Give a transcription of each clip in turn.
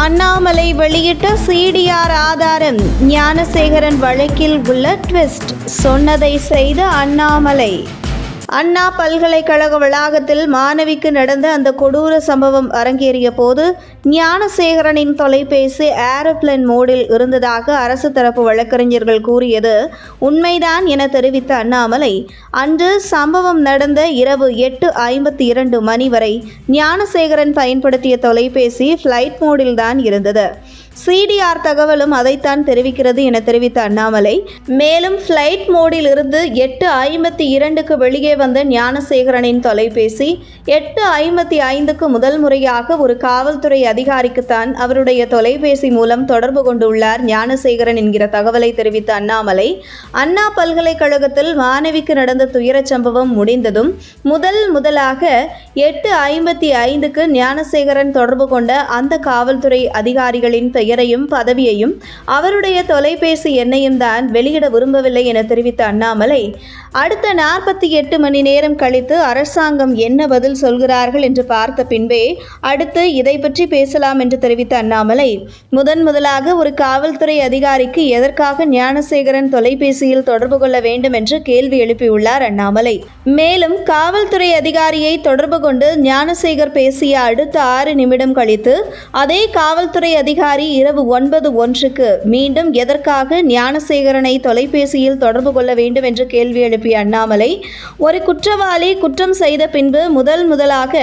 அண்ணாமலை வெளியிட்ட சிடிஆர் ஆதாரம். ஞானசேகரன் வழக்கில் உள்ள ட்விஸ்ட். சொன்னதை செய்த அண்ணாமலை. அண்ணா பல்கலைக்கழக வளாகத்தில் மாணவிக்கு நடந்த அந்த கொடூர சம்பவம் அரங்கேறிய போது ஞானசேகரனின் தொலைபேசி ஏரோப்ளேன் மோடில் இருந்ததாக அரசு தரப்பு வழக்கறிஞர்கள் கூறியது உண்மைதான் என தெரிவித்த அண்ணாமலை அன்று சம்பவம் நடந்த இரவு எட்டு ஐம்பத்தி இரண்டு மணி வரை ஞானசேகரன் பயன்படுத்திய தொலைபேசி ஃப்ளைட் மோடில் தான் இருந்தது. சிடிஆர் தகவலும் அதைத்தான் தெரிவிக்கிறது என தெரிவித்த அண்ணாமலை. மேலும் ஃப்ளைட் மோடில் இருந்து எட்டு ஐம்பத்தி இரண்டுக்கு வெளியே வந்த ஞானசேகரனின் தொலைபேசி எட்டு ஐம்பத்தி ஐந்துக்கு முதல் முறையாக ஒரு காவல்துறை அதிகாரிக்குத்தான் அவருடைய தொலைபேசி மூலம் தொடர்பு கொண்டுள்ளார் ஞானசேகரன் என்கிற தகவலை தெரிவித்த அண்ணாமலை. அண்ணா பல்கலைக்கழகத்தில் மாணவிக்கு நடந்த துயரச் சம்பவம் முடிந்ததும் முதல் முதலாக எட்டு ஐம்பத்தி ஐந்துக்கு ஞானசேகரன் தொடர்பு கொண்ட அந்த காவல்துறை அதிகாரிகளின் பெயரையும் பதவியையும் அவருடைய தொலைபேசி எண்ணையும் தான் வெளியிட விரும்பவில்லை என தெரிவித்த அண்ணாமலை அடுத்த நாற்பத்தி எட்டு மணி நேரம் கழித்து அரசாங்கம் என்ன பதில் சொல்கிறார்கள் என்று பார்த்த பின்பே அடுத்து இதை பற்றி பேசலாம் என்று தெரிவித்த அண்ணாமலை முதன் முதலாக ஒரு காவல்துறை அதிகாரிக்கு எதற்காக ஞானசேகரன் தொலைபேசியில் தொடர்பு கொள்ள வேண்டும் என்று கேள்வி எழுப்பியுள்ளார் அண்ணாமலை. மேலும் காவல்துறை அதிகாரியை தொடர்பு கொண்டு ஞானசேகர் பேசிய அடுத்த ஆறு நிமிடம் கழித்து அதே காவல்துறை அதிகாரி இரவு ஒன்பது ஒன்றுக்கு மீண்டும் எதற்காக ஞானசேகரனை தொலைபேசியில் தொடர்பு கொள்ள வேண்டும் என்று கேள்வி எழுப்பிய அண்ணாமலை ஒரு குற்றவாளி குற்றம் செய்த பின்பு முதல் முதலாக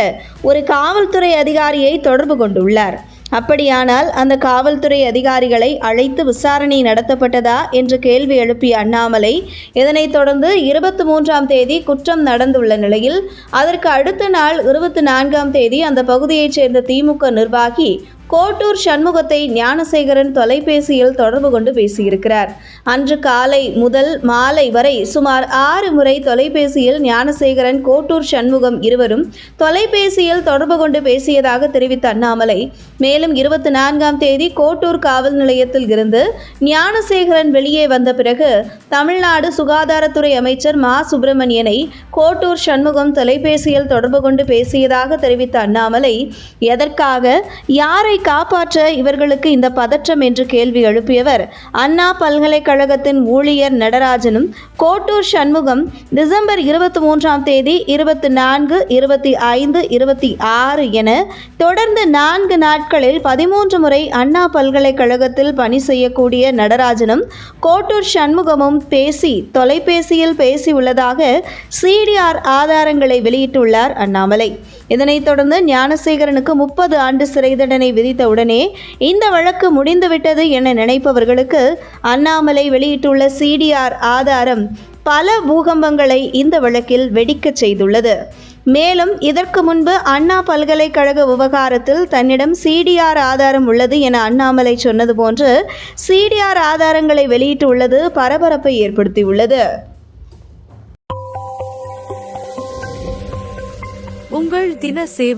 ஒரு காவல்துறை அதிகாரியை தொடர்பு கொண்டுள்ளார். அப்படியானால் அந்த காவல்துறை அதிகாரிகளை அழைத்து விசாரணை நடத்தப்பட்டதா என்று கேள்வி எழுப்பிய அண்ணாமலை இதனைத் தொடர்ந்து இருபத்தி மூன்றாம் தேதி குற்றம் நடந்துள்ள நிலையில் அதற்கு அடுத்த நாள் இருபத்தி நான்காம் தேதி அந்த பகுதியைச் சேர்ந்த திமுக நிர்வாகி கோட்டூர் சண்முகத்தை ஞானசேகரன் தொலைபேசியில் தொடர்பு கொண்டு பேசியிருக்கிறார். அன்று காலை முதல் மாலை வரை சுமார் ஆறு முறை தொலைபேசியில் ஞானசேகரன் கோட்டூர் சண்முகம் இருவரும் தொலைபேசியில் தொடர்பு கொண்டு பேசியதாக தெரிவித்த அண்ணாமலை மேலும் இருபத்தி நான்காம் தேதி கோட்டூர் காவல் நிலையத்தில் இருந்து ஞானசேகரன் வெளியே வந்த பிறகு தமிழ்நாடு சுகாதாரத்துறை அமைச்சர் மா. சுப்பிரமணியனை கோட்டூர் சண்முகம் தொலைபேசியில் தொடர்பு கொண்டு பேசியதாக தெரிவித்த அண்ணாமலை எதற்காக? யாரை காப்பாற்ற இவர்களுக்கு இந்த பதற்றம் என்று கேள்வி எழுப்பியவர். அண்ணா பல்கலைக்கழகத்தின் ஊழியர் நடராஜனும் கோட்டூர் சண்முகம் டிசம்பர் இருபத்தி மூன்றாம் தேதி இருபத்தி நான்கு இருபத்தி ஐந்து இருபத்தி ஆறு என தொடர்ந்து நான்கு நாட்களில் பதிமூன்று முறை அண்ணா பல்கலைக்கழகத்தில் பணி செய்யக்கூடிய நடராஜனும் கோட்டூர் சண்முகமும் பேசி தொலைபேசியில் பேசியுள்ளதாக சிடிஆர் ஆதாரங்களை வெளியிட்டுள்ளார் அண்ணாமலை. இதனைத் தொடர்ந்து ஞானசேகரனுக்கு முப்பது ஆண்டு சிறை தண்டனை விதித்தவுடனே இந்த வழக்கு முடிந்துவிட்டது என நினைப்பவர்களுக்கு அண்ணாமலை வெளியிட்டுள்ள சிடிஆர் ஆதாரம் பல பூகம்பங்களை இந்த வழக்கில் வெடிக்கச் செய்துள்ளது. மேலும் இதற்கு முன்பு அண்ணா பல்கலைக்கழக விவகாரத்தில் தன்னிடம் சிடிஆர் ஆதாரம் உள்ளது என அண்ணாமலை சொன்னது போன்று சிடிஆர் ஆதாரங்களை வெளியிட்டுள்ளது பரபரப்பை ஏற்படுத்தியுள்ளது. உங்கள் தின சேவல்